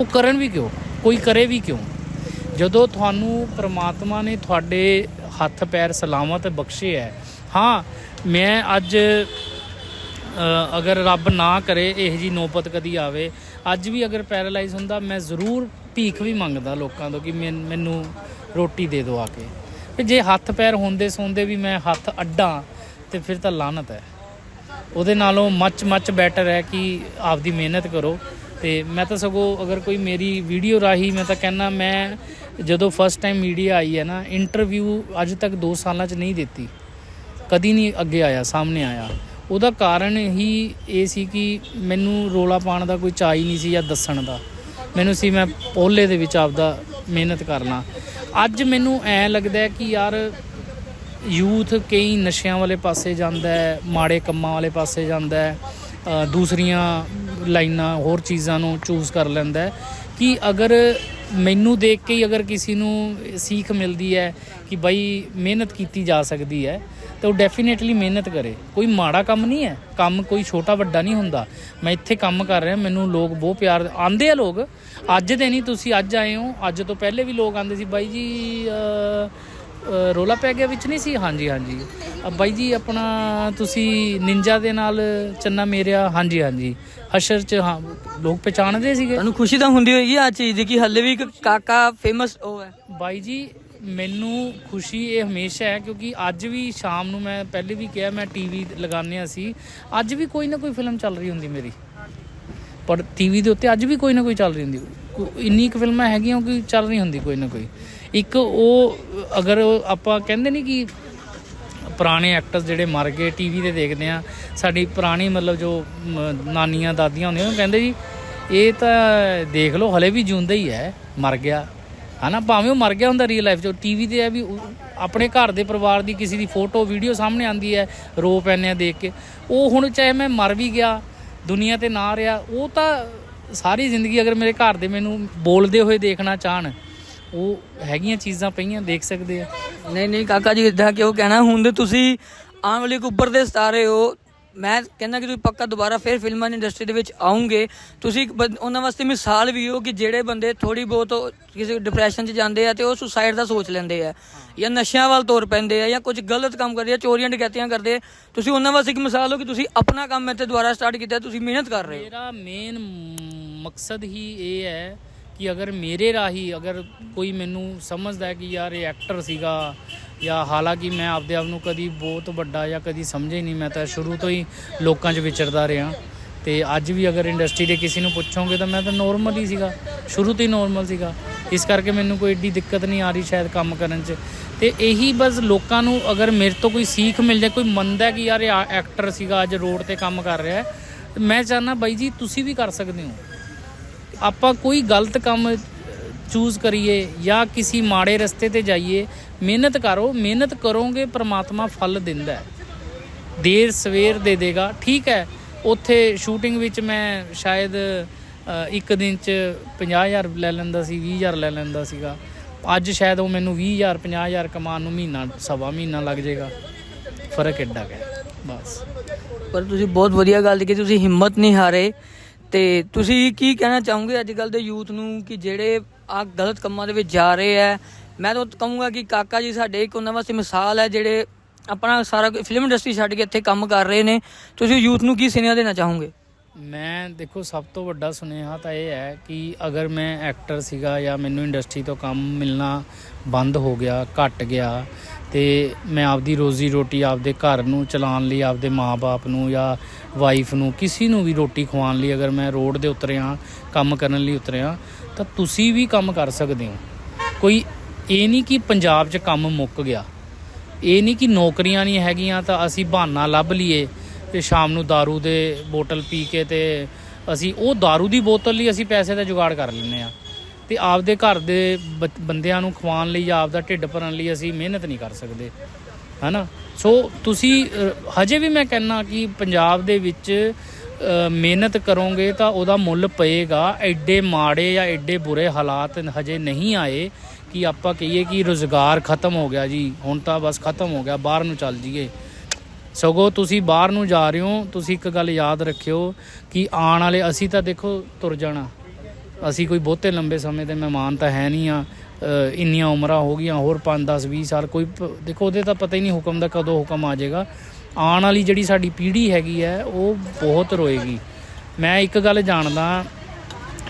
S1: ਉਹ ਕਰਨ ਵੀ ਕਿਉਂ? ਕੋਈ ਕਰੇ ਵੀ ਕਿਉਂ? ਜਦੋਂ ਤੁਹਾਨੂੰ ਪ੍ਰਮਾਤਮਾ ਨੇ ਤੁਹਾਡੇ ਹੱਥ ਪੈਰ ਸਲਾਮਤ ਬਖਸ਼ੇ ਹੈ ਹਾਂ ਮੈਂ ਅੱਜ ਅਗਰ ਰੱਬ ਨਾ ਕਰੇ ਇਹ ਜੀ ਨੌਬਤ ਕਦੀ ਆਵੇ ਅੱਜ ਵੀ ਅਗਰ ਪੈਰਾਲਾਈਜ਼ ਹੁੰਦਾ, ਮੈਂ ਜ਼ਰੂਰ ਭੀਖ ਵੀ ਮੰਗਦਾ ਲੋਕਾਂ ਤੋਂ ਕਿ ਮੈਨ- ਮੈਨੂੰ ਰੋਟੀ ਦੇ ਦਿਓ ਆ ਕੇ। ਤੇ ਜੇ ਹੱਥ ਪੈਰ ਹੁੰਦੇ ਸੌਂਦੇ ਵੀ ਮੈਂ ਹੱਥ ਅੱਡਾਂ, ਤੇ ਫਿਰ ਤਾਂ ਲਾਨਤ ਹੈ। ਉਹਦੇ ਨਾਲੋਂ ਮੱਚ ਮੱਚ ਬੈਟਰ ਹੈ ਕਿ ਆਪਦੀ ਮਿਹਨਤ ਕਰੋ। ਤੇ ਮੈਂ ਤਾਂ ਸਗੋਂ ਅਗਰ ਕੋਈ ਮੇਰੀ ਵੀਡੀਓ ਰਾਹੀਂ ਮੈਂ ਤਾਂ ਕਹਿੰਨਾ ਮੈਂ ਜਦੋਂ ਫਸਟ ਟਾਈਮ ਮੀਡੀਆ ਆਈ ਹੈ ਨਾ ਇੰਟਰਵਿਊ ਅੱਜ ਤੱਕ 2 ਸਾਲਾਂ 'ਚ ਨਹੀਂ ਦਿੱਤੀ। ਕਦੀ ਨਹੀਂ ਅੱਗੇ ਆਇਆ, ਸਾਹਮਣੇ ਆਇਆ। ਉਹਦਾ ਕਾਰਨ ਹੀ ਇਹ ਸੀ ਕਿ ਮੈਨੂੰ ਰੋਲਾ ਪਾਉਣ ਦਾ ਕੋਈ ਚਾਅ ਹੀ ਨਹੀਂ ਸੀ ਜਾਂ ਦੱਸਣ ਦਾ। ਮੈਨੂੰ ਸੀ ਮੈਂ ਪੋਲੇ ਦੇ ਵਿੱਚ ਆਪਦਾ ਮਿਹਨਤ ਕਰਨਾ। ਅੱਜ ਮੈਨੂੰ ਐ ਲੱਗਦਾ ਕਿ ਯਾਰ ਯੂਥ ਕਈ ਨਸ਼ਿਆਂ ਵਾਲੇ ਪਾਸੇ ਜਾਂਦਾ ਹੈ, ਮਾੜੇ ਕੰਮਾਂ ਵਾਲੇ ਪਾਸੇ ਜਾਂਦਾ ਹੈ ਦੂਸਰੀਆਂ ਲਾਈਨਾਂ ਹੋਰ ਚੀਜ਼ਾਂ ਨੂੰ ਚੂਜ਼ ਕਰ ਲੈਂਦਾ ਕਿ ਅਗਰ ਮੈਨੂੰ ਦੇਖ ਕੇ ਹੀ ਅਗਰ ਕਿਸੇ ਨੂੰ ਸੀਖ ਮਿਲਦੀ ਹੈ ਕਿ ਬਈ ਮਿਹਨਤ ਕੀਤੀ ਜਾ ਸਕਦੀ ਹੈ ਤਾਂ ਉਹ ਡੈਫੀਨੇਟਲੀ ਮਿਹਨਤ ਕਰੇ। ਕੋਈ ਮਾੜਾ ਕੰਮ ਨਹੀਂ ਹੈ। ਕੰਮ ਕੋਈ ਛੋਟਾ ਵੱਡਾ ਨਹੀਂ ਹੁੰਦਾ। ਮੈਂ ਇੱਥੇ ਕੰਮ ਕਰ ਰਿਹਾ। ਮੈਨੂੰ ਲੋਕ ਬਹੁਤ ਪਿਆਰ ਆਂਦੇ ਆ ਲੋਕ। ਅੱਜ ਦੇ ਨਹੀਂ ਤੁਸੀਂ ਅੱਜ ਆਏ ਹੋ। ਅੱਜ ਤੋਂ ਪਹਿਲੇ ਵੀ ਲੋਕ ਆਂਦੇ ਸੀ। ਬਾਈ ਜੀ ਰੋਲਾ ਪੈ ਗਿਆ ਵਿੱਚ ਨਹੀਂ ਸੀ? ਹਾਂਜੀ ਹਾਂਜੀ। ਬਾਈ ਜੀ ਆਪਣਾ ਤੁਸੀਂ ਨਿੰਜਾ ਦੇ ਨਾਲ ਚੰਨਾ ਮੇਰਿਆ। ਹਾਂਜੀ ਹਾਂਜੀ। ਹਸ਼ਰ ਚ ਹਾਂ ਲੋਕ ਪਛਾਣਦੇ ਸੀਗੇ।
S2: ਤੁਹਾਨੂੰ ਖੁਸ਼ੀ ਤਾਂ ਹੁੰਦੀ ਹੋਏਗੀ ਆ ਚੀਜ਼ ਦੀ ਕਿ ਹੱਲੇ ਵੀ ਇੱਕ ਕਾਕਾ ਫੇਮਸ ਉਹ ਹੈ।
S1: ਬਾਈ ਜੀ ਮੈਨੂੰ ਖੁਸ਼ੀ ਇਹ ਹਮੇਸ਼ਾ ਹੈ ਕਿਉਂਕਿ ਅੱਜ ਵੀ ਸ਼ਾਮ ਨੂੰ ਮੈਂ ਪਹਿਲੇ ਵੀ ਕਿਹਾ ਮੈਂ ਟੀਵੀ ਲਗਾਉਂਦੇ ਹਾਂ ਸੀ ਅੱਜ ਵੀ ਕੋਈ ਨਾ ਕੋਈ ਫਿਲਮ ਚੱਲ ਰਹੀ ਹੁੰਦੀ ਮੇਰੀ। ਪਰ ਟੀਵੀ ਦੇ ਉੱਤੇ ਅੱਜ ਵੀ ਕੋਈ ਨਾ ਕੋਈ ਚੱਲ ਰਹੀ ਹੁੰਦੀ ਇੰਨੀ ਕੁ ਫਿਲਮਾਂ ਹੈਗੀਆਂ ਕਿ ਚੱਲ ਰਹੀ ਹੁੰਦੀ ਕੋਈ ਨਾ ਕੋਈ। ਇੱਕ ਉਹ, ਅਗਰ ਆਪਾਂ ਕਹਿੰਦੇ ਨਹੀਂ ਕਿ ਪੁਰਾਣੇ ਐਕਟਰਸ ਜਿਹੜੇ ਮਰ ਗਏ ਟੀਵੀ ਤੇ ਦੇਖਦੇ ਆ ਸਾਡੀ ਪੁਰਾਣੀ ਮਤਲਬ ਜੋ ਨਾਨੀਆਂ, ਦਾਦੀਆਂ ਹੁੰਦੀਆਂ, ਉਹ ਕਹਿੰਦੇ ਜੀ, ਇਹ ਤਾਂ ਦੇਖ ਲਓ, ਹਲੇ ਵੀ ਜਿਉਂਦਾ ਹੀ ਹੈ, ਮਰ ਗਿਆ। ਹਨਾ, ਭਾਵੇਂ ਉਹ ਮਰ ਗਿਆ ਹੁੰਦਾ ਰੀਅਲ ਲਾਈਫ 'ਚ ਟੀਵੀ ਤੇ ਹੈ ਵੀ ਆਪਣੇ ਘਰ ਦੇ ਪਰਿਵਾਰ ਦੀ ਕਿਸੇ ਦੀ ਫੋਟੋ ਵੀਡੀਓ ਸਾਹਮਣੇ ਆਂਦੀ ਹੈ, ਰੋ ਪੈਂਦੇ ਆ ਦੇਖ ਕੇ। ਉਹ ਹੁਣ ਚਾਹੇ ਮੈਂ ਮਰ ਵੀ ਗਿਆ, ਦੁਨੀਆ ਤੇ ਨਾ ਰਿਹਾ, ਉਹ ਤਾਂ ਸਾਰੀ ਜ਼ਿੰਦਗੀ ਅਗਰ ਮੇਰੇ ਘਰ ਦੇ ਮੈਨੂੰ ਬੋਲਦੇ ਹੋਏ ਦੇਖਣਾ ਚਾਹਣ, ਉਹ ਹੈਗੀਆਂ ਚੀਜ਼ਾਂ ਪਈਆਂ, ਦੇਖ ਸਕਦੇ ਆ।
S2: ਨਹੀਂ ਨਹੀਂ, ਕਾਕਾ ਜੀ ਇਦਾਂ ਕਿਉਂ ਕਹਿਣਾ? ਹੁਣ ਤੇ ਤੁਸੀਂ ਆਉਣ ਵਾਲੇ ਇੱਕ ਉੱਪਰ ਦੇ ਸਤਾਰੇ ਹੋ ਮੈਂ ਕਹਿੰਦਾ ਕਿ ਤੁਸੀਂ ਪੱਕਾ ਦੁਬਾਰਾ ਫਿਰ ਫਿਲਮਾਂ ਦੀ ਇੰਡਸਟਰੀ ਦੇ ਵਿੱਚ ਆਉਂਗੇ। ਤੁਸੀਂ ਇੱਕ ਬੰ- ਉਹਨਾਂ ਵਾਸਤੇ ਮਿਸਾਲ ਵੀ ਹੋ ਕਿ ਜਿਹੜੇ ਬੰਦੇ ਥੋੜੀ ਬਹੁਤ ਉਹ ਕਿਸੇ ਡਿਪਰੈਸ਼ਨ 'ਚ ਜਾਂਦੇ ਆ ਤੇ ਉਹ ਸੁਸਾਈਡ ਦਾ ਸੋਚ ਲੈਂਦੇ ਆ ਜਾਂ ਨਸ਼ਿਆਂ ਵੱਲ ਤੁਰ ਪੈਂਦੇ ਆ ਜਾਂ ਕੁਝ ਗਲਤ ਕੰਮ ਕਰਦੇ ਆ, ਚੋਰੀਆਂ ਡਕੈਤੀਆਂ ਕਰਦੇ ਆ। ਤੁਸੀਂ ਉਹਨਾਂ ਵਾਸਤੇ ਇੱਕ ਮਿਸਾਲ ਹੋ ਕਿ ਤੁਸੀਂ ਆਪਣਾ ਕੰਮ ਇੱਥੇ ਦੁਬਾਰਾ ਸਟਾਰਟ ਕੀਤਾ, ਤੁਸੀਂ ਮਿਹਨਤ ਕਰ ਰਹੇ ਹੋ।
S1: ਮੇਰਾ ਮੇਨ ਮਕਸਦ ਹੀ ਇਹ ਹੈ ਕਿ ਅਗਰ ਮੇਰੇ ਰਾਹੀਂ ਅਗਰ ਕੋਈ ਮੈਨੂੰ ਸਮਝਦਾ ਹੈ ਕਿ ਯਾਰ ਇਹ ਐਕਟਰ ਸੀਗਾ ਜਾਂ ਹਾਲਾਂਕਿ ਮੈਂ ਆਪਦੇ ਆਪ ਨੂੰ ਕਦੀ ਬਹੁਤ ਵੱਡਾ ਜਾਂ ਕਦੀ ਸਮਝਿਆ ਹੀ ਨਹੀਂ। ਮੈਂ ਤਾਂ ਸ਼ੁਰੂ ਤੋਂ ਹੀ ਲੋਕਾਂ 'ਚ ਵਿਚਰਦਾ ਰਿਹਾ। ਤੇ ਅੱਜ ਵੀ ਅਗਰ ਇੰਡਸਟਰੀ ਦੇ ਕਿਸੇ ਨੂੰ ਪੁੱਛੋਗੇ ਤਾਂ ਮੈਂ ਤਾਂ ਨੋਰਮਲ ਹੀ ਸੀਗਾ। ਸ਼ੁਰੂ ਤੋਂ ਹੀ ਨੋਰਮਲ ਸੀਗਾ। ਇਸ ਕਰਕੇ ਮੈਨੂੰ ਕੋਈ ਏਡੀ ਦਿੱਕਤ ਨਹੀਂ ਆ ਰਹੀ ਸ਼ਾਇਦ ਕੰਮ ਕਰਨ 'ਚ। ਤੇ ਇਹੀ ਬਸ ਲੋਕਾਂ ਨੂੰ ਅਗਰ ਮੇਰੇ ਤੋਂ ਕੋਈ ਸੀਖ ਮਿਲ ਜਾਏ, ਕੋਈ ਮੰਨਦਾ ਕਿ ਯਾਰ ਇਹ ਐਕਟਰ ਸੀਗਾ, ਅੱਜ ਰੋਡ ਤੇ ਕੰਮ ਕਰ ਰਿਹਾ ਹੈ, ਮੈਂ ਚਾਹਨਾ ਬਾਈ ਜੀ ਤੁਸੀਂ ਵੀ ਕਰ ਸਕਦੇ ਹੋ। ਆਪਾਂ ਕੋਈ ਗਲਤ ਕੰਮ ਚੂਜ਼ ਕਰੀਏ ਜਾਂ ਕਿਸੇ ਮਾੜੇ ਰਸਤੇ ਤੇ ਜਾਈਏ, ਮਿਹਨਤ ਕਰੋ, ਮਿਹਨਤ ਕਰੋਗੇ, ਪ੍ਰਮਾਤਮਾ ਫਲ ਦਿੰਦਾ ਹੈ। ਦੇਰ ਸਵੇਰ ਦੇ ਦੇਗਾ, ਠੀਕ ਹੈ। ਉੱਥੇ ਸ਼ੂਟਿੰਗ ਵਿੱਚ ਮੈਂ ਸ਼ਾਇਦ ਇੱਕ ਦਿਨ ਚ 50000 ਲੈ ਲੈਂਦਾ ਸੀ 20000 ਲੈ ਲੈਂਦਾ ਸੀਗਾ। ਅੱਜ ਸ਼ਾਇਦ ਉਹ ਮੈਨੂੰ 20000 50000 ਕਮਾਉਣ ਨੂੰ ਮਹੀਨਾ, ਸਵਾ ਮਹੀਨਾ ਲੱਗ ਜਾਏਗਾ। ਫ਼ਰਕ ਐਡਾ ਕੁ ਹੈ, ਬਸ।
S2: ਪਰ ਤੁਸੀਂ ਬਹੁਤ ਵਧੀਆ ਗੱਲ ਕੀਤੀ ਤੁਸੀਂ ਹਿੰਮਤ ਨਹੀਂ ਹਾਰੇ। ਤੇ ਤੁਸੀਂ ਕੀ ਕਹਿਣਾ ਚਾਹੋਗੇ ਅੱਜ ਕੱਲ ਦੇ ਯੂਥ ਨੂੰ ਕਿ ਜਿਹੜੇ ਆ ਗਲਤ ਕੰਮਾਂ ਦੇ ਵਿੱਚ ਜਾ ਰਹੇ ਹੈ। ਮੈਂ ਤਾਂ ਕਹੂੰਗਾ ਕਿ ਕਾਕਾ ਜੀ ਸਾਡੇ ਇੱਕ ਉਹਨਾਂ ਵਾਸਤੇ ਮਿਸਾਲ ਹੈ, ਜਿਹੜੇ ਆਪਣਾ ਸਾਰਾ ਫਿਲਮ ਇੰਡਸਟਰੀ ਛੱਡ ਕੇ ਇੱਥੇ ਕੰਮ ਕਰ ਰਹੇ ਨੇ। ਤੁਸੀਂ ਯੂਥ ਨੂੰ ਕੀ ਸੁਨੇਹਾ ਦੇਣਾ ਚਾਹੋਗੇ?
S1: ਮੈਂ ਦੇਖੋ, ਸਭ ਤੋਂ ਵੱਡਾ ਸੁਨੇਹਾ ਤਾਂ ਇਹ ਹੈ ਕਿ ਅਗਰ ਮੈਂ ਐਕਟਰ ਸੀਗਾ ਜਾਂ ਮੈਨੂੰ ਇੰਡਸਟਰੀ ਤੋਂ ਕੰਮ ਮਿਲਣਾ ਬੰਦ ਹੋ ਗਿਆ, ਘਟ ਗਿਆ, ਤੇ ਮੈਂ ਆਪਦੀ ਰੋਜ਼ੀ ਰੋਟੀ ਆਪਦੇ ਘਰ ਨੂੰ ਚਲਾਉਣ ਲਈ, ਆਪਦੇ ਮਾਪੇ ਨੂੰ ਜਾਂ ਵਾਈਫ ਨੂੰ, ਕਿਸੇ ਨੂੰ ਵੀ ਰੋਟੀ ਖਵਾਉਣ ਲਈ ਅਗਰ ਮੈਂ ਰੋਡ ਦੇ ਉਤਰਿਆ, ਕੰਮ ਕਰਨ ਲਈ ਉਤਰਿਆ ਤਾਂ ਤੁਸੀਂ ਵੀ ਕੰਮ ਕਰ ਸਕਦੇ ਹੋ ਕੋਈ ਇਹ ਨਹੀਂ ਕਿ ਪੰਜਾਬ 'ਚ ਕੰਮ ਮੁੱਕ ਗਿਆ ਇਹ ਨਹੀਂ ਕਿ ਨੌਕਰੀਆਂ ਨਹੀਂ ਹੈਗੀਆਂ ਤਾਂ ਅਸੀਂ ਬਹਾਨਾ ਲੱਭ ਲਈਏ ਤੇ ਸ਼ਾਮ ਨੂੰ दारू ਦੇ ਬੋਤਲ ਪੀ ਕੇ ਤੇ ਅਸੀਂ ਉਹ दारू ਦੀ ਬੋਤਲ ਲਈ ਅਸੀਂ ਪੈਸੇ ਦਾ ਜੁਗਾੜ ਕਰ ਲੈਂਦੇ ਆ ਤੇ ਆਪਦੇ ਘਰ ਦੇ ਬ- ਬੰਦਿਆਂ ਨੂੰ ਖਵਾਉਣ ਲਈ ਜਾਂ ਆਪਦਾ ਢਿੱਡ ਭਰਨ ਲਈ ਅਸੀਂ ਮਿਹਨਤ ਨਹੀਂ ਕਰ ਸਕਦੇ ਹਨਾ ਸੋ ਤੁਸੀਂ ਅ, ਹਜੇ ਵੀ ਮੈਂ ਕਹਿੰਨਾ ਕਿ ਪੰਜਾਬ ਦੇ ਵਿੱਚ ਅ, ਮਿਹਨਤ ਕਰੋਗੇ ਤਾਂ ਉਹਦਾ ਮੁੱਲ ਪਏਗਾ। ਐਡੇ ਮਾੜੇ ਜਾਂ ਐਡੇ ਬੁਰੇ ਹਾਲਾਤ ਹਜੇ ਨਹੀਂ ਆਏ ਕਿ ਆਪਾਂ ਕਹੀਏ ਕਿ ਰੋਜ਼ਗਾਰ ਖਤਮ ਹੋ ਗਿਆ ਜੀ। ਹੁਣ ਤਾਂ ਬਸ ਖਤਮ ਹੋ ਗਿਆ, ਬਾਹਰ ਨੂੰ ਚੱਲ ਜੀਏ ਸਗੋਂ ਤੁਸੀਂ ਬਾਹਰ ਨੂੰ ਜਾ ਰਹੇ ਹੋ, ਤੁਸੀਂ ਇੱਕ ਗੱਲ ਯਾਦ ਰੱਖਿਓ ਕਿ ਆਉਣ ਵਾਲੇ, ਅਸੀਂ ਤਾਂ ਦੇਖੋ ਤੁਰ ਜਾਣਾ। ਅਸੀਂ ਕੋਈ ਬਹੁਤੇ ਲੰਬੇ ਸਮੇਂ ਦੇ ਮਹਿਮਾਨ ਤਾਂ ਹੈ ਨਹੀਂ ਆ। ਇੰਨੀਆਂ ਉਮਰਾਂ ਹੋ ਗਈਆਂ, ਹੋਰ 5 10 20 ਸਾਲ ਕੋਈ ਦੇਖੋ ਉਹਦੇ ਤਾਂ ਪਤਾ ਹੀ ਨਹੀਂ ਹੁਕਮ ਦਾ ਕਦੋਂ ਹੁਕਮ ਆ ਜਾਏਗਾ। ਆਉਣ ਵਾਲੀ ਜਿਹੜੀ ਸਾਡੀ ਪੀੜ੍ਹੀ ਹੈਗੀ ਹੈ, ਉਹ ਬਹੁਤ ਰੋਏਗੀ। ਮੈਂ ਇੱਕ ਗੱਲ ਜਾਣਦਾ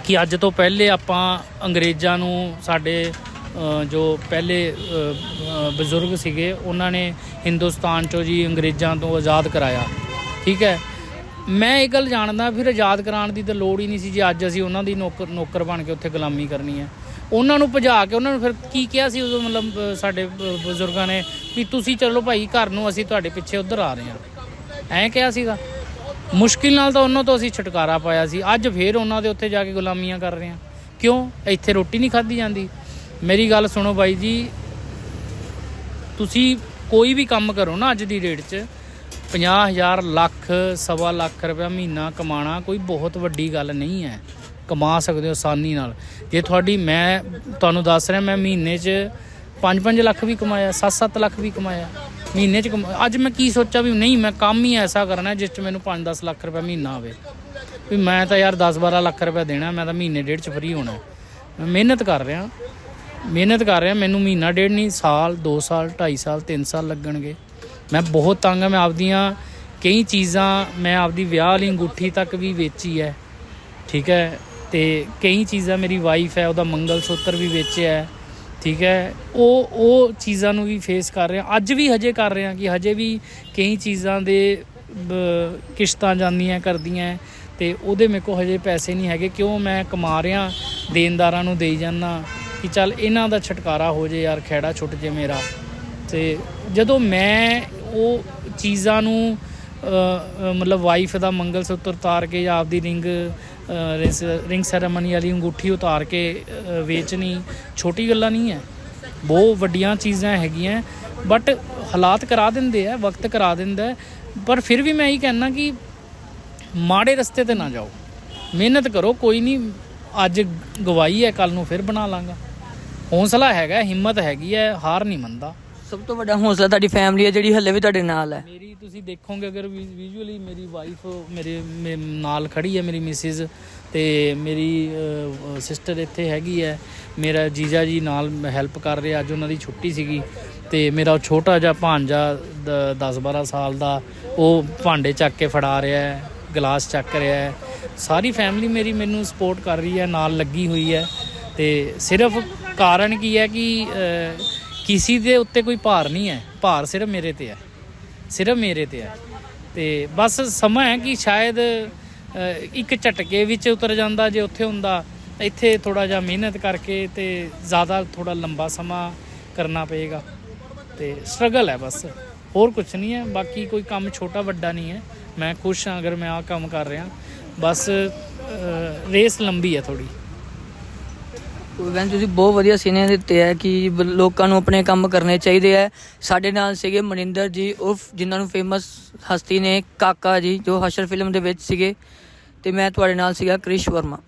S1: ਕਿ ਅੱਜ ਤੋਂ ਪਹਿਲੇ ਆਪਾਂ ਅੰਗਰੇਜ਼ਾਂ ਨੂੰ ਸਾਡੇ ਜੋ ਪਹਿਲੇ ਬਜ਼ੁਰਗ ਸੀਗੇ, ਉਹਨਾਂ ਨੇ ਹਿੰਦੁਸਤਾਨ ਚੋਂ ਜੀ ਅੰਗਰੇਜ਼ਾਂ ਤੋਂ ਆਜ਼ਾਦ ਕਰਾਇਆ। ਠੀਕ ਹੈ? ਮੈਂ ਇਹ ਗੱਲ ਜਾਣਦਾ ਫਿਰ ਆਜ਼ਾਦ ਕਰਾਉਣ ਦੀ ਤਾਂ ਲੋੜ ਹੀ ਨਹੀਂ ਸੀ ਜੇ, ਅੱਜ ਅਸੀਂ ਉਹਨਾਂ ਦੀ ਨੌਕਰ ਨੌਕਰ ਬਣ ਕੇ ਉੱਥੇ ਗੁਲਾਮੀ ਕਰਨੀ ਹੈ। ਉਹਨਾਂ ਨੂੰ ਭਜਾ ਕੇ ਉਹਨਾਂ ਨੂੰ ਫਿਰ ਕੀ ਕਿਹਾ ਸੀ ਉਦੋਂ ਮਤਲਬ ਸਾਡੇ ਬਜ਼ੁਰਗਾਂ ਨੇ? ਵੀ ਤੁਸੀਂ ਚਲੋ ਭਾਈ ਘਰ ਨੂੰ ਅਸੀਂ ਤੁਹਾਡੇ ਪਿੱਛੇ ਉਧਰ ਆ ਰਹੇ ਹਾਂ। ਐਂ ਕਿਹਾ ਸੀਗਾ। ਮੁਸ਼ਕਿਲ ਨਾਲ ਤਾਂ ਉਹਨਾਂ ਤੋਂ ਅਸੀਂ ਛੁਟਕਾਰਾ ਪਾਇਆ ਸੀ। ਅੱਜ ਫੇਰ ਉਹਨਾਂ ਦੇ ਉੱਥੇ ਜਾ ਕੇ ਗੁਲਾਮੀਆਂ ਕਰ ਰਹੇ ਹਾਂ। ਕਿਉਂ? ਇੱਥੇ ਰੋਟੀ ਨਹੀਂ ਖਾਧੀ ਜਾਂਦੀ। ਮੇਰੀ ਗੱਲ ਸੁਣੋ ਬਾਈ ਜੀ। ਤੁਸੀਂ ਕੋਈ ਵੀ ਕੰਮ ਕਰੋ ਨਾ ਅੱਜ ਦੀ ਡੇਟ 'ਚ 50000 ਲੱਖ, ਸਵਾ ਲੱਖ ਰੁਪਇਆ ਮਹੀਨਾ ਕਮਾਣਾ ਕੋਈ ਬਹੁਤ ਵੱਡੀ ਗੱਲ ਨਹੀਂ ਹੈ। ਕਮਾ ਸਕਦੇ ਹੋ ਆਸਾਨੀ ਨਾਲ। ਜੇ ਤੁਹਾਡੀ ਮੈਂ ਤੁਹਾਨੂੰ ਦੱਸ ਰਿਹਾ, ਮੈਂ ਮਹੀਨੇ 'ਚ 5-5 ਲੱਖ ਵੀ ਕਮਾਇਆ 7-7 ਲੱਖ ਵੀ ਕਮਾਇਆ, ਮਹੀਨੇ 'ਚ ਕਮਾ- ਅੱਜ ਮੈਂ ਕੀ ਸੋਚਿਆ ਵੀ ਨਹੀਂ, ਮੈਂ ਕੰਮ ਹੀ ਐਸਾ ਕਰਨਾ ਜਿਸ 'ਚ ਮੈਨੂੰ 5-10 ਲੱਖ ਰੁਪਇਆ ਮਹੀਨਾ ਆਵੇ। ਵੀ ਮੈਂ ਤਾਂ ਯਾਰ 10-12 ਲੱਖ ਰੁਪਇਆ ਦੇਣਾ, ਮੈਂ ਤਾਂ ਮਹੀਨੇ ਡੇਢ 'ਚ ਫਰੀ ਹੋਣਾ। ਮੈਂ ਮਿਹਨਤ ਕਰ ਰਿਹਾ, ਮਿਹਨਤ ਕਰ ਰਿਹਾ, ਮੈਨੂੰ ਮਹੀਨਾ ਡੇਢ ਨਹੀਂ, ਸਾਲ 2 ਸਾਲ 2.5 ਸਾਲ 3 ਸਾਲ ਲੱਗਣਗੇ। ਮੈਂ ਬਹੁਤ ਤੰਗ ਆ, ਮੈਂ ਆਪਦੀਆਂ ਕਈ ਚੀਜ਼ਾਂ, ਮੈਂ ਆਪਦੀ ਵਿਆਹ ਵਾਲੀ ਅੰਗੂਠੀ ਤੱਕ ਵੀ ਵੇਚੀ ਹੈ ਠੀਕ ਹੈ ਤੇ ਕਈ ਚੀਜ਼ਾਂ ਮੇਰੀ ਵਾਈਫ ਹੈ ਉਹਦਾ ਮੰਗਲ ਸੂਤਰ ਵੀ ਵੇਚਿਆ ਹੈ ਠੀਕ ਹੈ, ਉਹ ਉਹ ਚੀਜ਼ਾਂ ਨੂੰ ਵੀ ਫੇਸ ਕਰ ਰਿਹਾ ਅੱਜ ਵੀ ਹਜੇ ਕਰ ਰਿਹਾ ਕਿ ਹਜੇ ਵੀ ਕਈ ਚੀਜ਼ਾਂ ਦੇ ਕਿਸ਼ਤਾਂ ਜਾਂਦੀਆਂ, ਕਰਦੀਆਂ ਤੇ ਉਹਦੇ ਮੇਰੇ ਕੋਲ ਹਜੇ ਪੈਸੇ ਨਹੀਂ ਹੈਗੇ। ਕਿਉਂ ਮੈਂ ਕਮਾ ਰਿਹਾ, ਦੇਣਦਾਰਾਂ ਨੂੰ ਦੇਈ ਜਾਂਦਾ ਕਿ ਚੱਲ ਇਹਨਾਂ ਦਾ ਛੁਟਕਾਰਾ ਹੋ ਜੇ ਯਾਰ ਖੈੜਾ ਛੁੱਟ ਜੇ ਮੇਰਾ। ਤੇ ਜਦੋਂ ਮੈਂ ਉਹ ਚੀਜ਼ਾਂ ਨੂੰ ਮਤਲਬ ਵਾਈਫ ਦਾ ਮੰਗਲ ਸੂਤਰ ਉਤਾਰ ਕੇ ਜਾਂ ਆਪਦੀ ਰਿੰਗ ਰਿੰਗ ਸੈਰੇਮਨੀ ਵਾਲੀ ਅੰਗੂਠੀ ਉਤਾਰ ਕੇ ਵੇਚਣੀ ਛੋਟੀ ਗੱਲਾਂ ਨਹੀਂ ਹੈ ਬਹੁਤ ਵੱਡੀਆਂ ਚੀਜ਼ਾਂ ਹੈਗੀਆਂ ਬਟ ਹਾਲਾਤ ਕਰਾ ਦਿੰਦੇ ਆ ਵਕਤ ਕਰਾ ਦਿੰਦਾ ਪਰ ਫਿਰ ਵੀ ਮੈਂ ਇਹੀ ਕਹਿਣਾ ਕਿ ਮਾੜੇ ਰਸਤੇ ਤੇ ਨਾ ਜਾਓ। ਮਿਹਨਤ ਕਰੋ, ਕੋਈ ਨਹੀਂ, ਅੱਜ ਗਵਾਈ ਹੈ ਕੱਲ ਨੂੰ ਫਿਰ ਬਣਾ ਲਾਂਗਾ। ਹੌਸਲਾ ਹੈਗਾ, ਹਿੰਮਤ ਹੈਗੀ ਹੈ ਹਾਰ ਨਹੀਂ ਮੰਨਦਾ।
S2: ਸਭ ਤੋਂ ਵੱਡਾ ਹੌਸਲਾ ਤੁਹਾਡੀ ਫੈਮਿਲੀ ਹੈ, ਜਿਹੜੀ ਹੱਲੇ ਵੀ ਤੁਹਾਡੇ ਨਾਲ ਹੈ।
S1: ਮੇਰੀ ਤੁਸੀਂ ਦੇਖੋਗੇ ਅਗਰ ਵਿਜ਼ੂਅਲੀ ਮੇਰੀ ਵਾਈਫ ਮੇਰੇ ਮੇ- ਨਾਲ ਖੜੀ ਹੈ, ਮੇਰੀ ਮਿਸਿਸ ਤੇ ਮੇਰੀ ਸਿਸਟਰ ਇੱਥੇ ਹੈਗੀ ਹੈ। ਮੇਰਾ ਜੀਜਾ ਜੀ ਨਾਲ ਹੈਲਪ ਕਰ ਰਿਹਾ, ਅੱਜ ਉਹਨਾਂ ਦੀ ਛੁੱਟੀ ਸੀਗੀ ਤੇ ਮੇਰਾ ਉਹ ਛੋਟਾ ਜਿਹਾ ਭਾਂਜਾ 10 12 ਸਾਲ ਦਾ, ਉਹ ਭਾਂਡੇ ਚੱਕ ਕੇ ਫੜਾ ਰਿਹਾ ਹੈ, ਗਲਾਸ ਚੱਕ ਰਿਹਾ ਹੈ। ਸਾਰੀ ਫੈਮਿਲੀ ਮੇਰੀ ਮੈਨੂੰ ਸਪੋਰਟ ਕਰ ਰਹੀ ਹੈ, ਨਾਲ ਲੱਗੀ ਹੋਈ ਹੈ ਤੇ ਸਿਰਫ ਕਾਰਨ ਕੀ ਹੈ ਕਿ ਕਿਸੇ ਦੇ ਉੱਤੇ ਕੋਈ ਭਾਰ ਨਹੀਂ ਹੈ। ਭਾਰ ਸਿਰਫ ਮੇਰੇ ਤੇ ਹੈ। ਸਿਰਫ ਮੇਰੇ ਤੇ ਹੈ। ਤੇ ਬਸ ਸਮਾਂ ਹੈ ਕਿ ਸ਼ਾਇਦ ਇੱਕ ਝਟਕੇ ਵਿੱਚ ਉਤਰ ਜਾਂਦਾ, ਜੇ ਉੱਥੇ ਹੁੰਦਾ, ਇੱਥੇ ਥੋੜਾ ਜਿਹਾ ਮਿਹਨਤ ਕਰਕੇ ਤੇ ਜ਼ਿਆਦਾ ਥੋੜਾ ਲੰਬਾ ਸਮਾਂ ਕਰਨਾ ਪਏਗਾ। ਤੇ ਸਟਰਗਲ ਹੈ ਬਸ। ਹੋਰ ਕੁਝ ਨਹੀਂ ਹੈ। ਬਾਕੀ ਕੋਈ ਕੰਮ ਛੋਟਾ ਵੱਡਾ ਨਹੀਂ ਹੈ। ਮੈਂ ਖੁਸ਼ ਹਾਂ ਅਗਰ ਮੈਂ ਆਹ ਕੰਮ ਕਰ ਰਿਹਾ। ਬਸ ਰੇਸ ਲੰਬੀ ਹੈ ਥੋੜੀ
S2: ਵੈਨ ਤੁਸੀਂ ਬਹੁਤ ਵਧੀਆ ਸੀਨੇ ਦਿੱਤੇ ਹੈ ਕਿ ਬ- ਲੋਕਾਂ ਨੂੰ ਆਪਣੇ ਕੰਮ ਕਰਨੇ ਚਾਹੀਦੇ ਹੈ ਸਾਡੇ ਨਾਲ ਸੀਗੇ ਮਨਿੰਦਰ ਜੀ ਉਰਫ, ਜਿਨ੍ਹਾਂ ਨੂੰ ਫੇਮਸ ਹਸਤੀ ਨੇ ਕਾਕਾ ਜੀ, ਜੋ ਹਸ਼ਰ ਫਿਲਮ ਦੇ ਵਿੱਚ ਸੀਗੇ। ਤੇ ਮੈਂ ਤੁਹਾਡੇ ਨਾਲ ਸੀਗਾ ਕ੍ਰਿਸ਼ ਵਰਮਾ।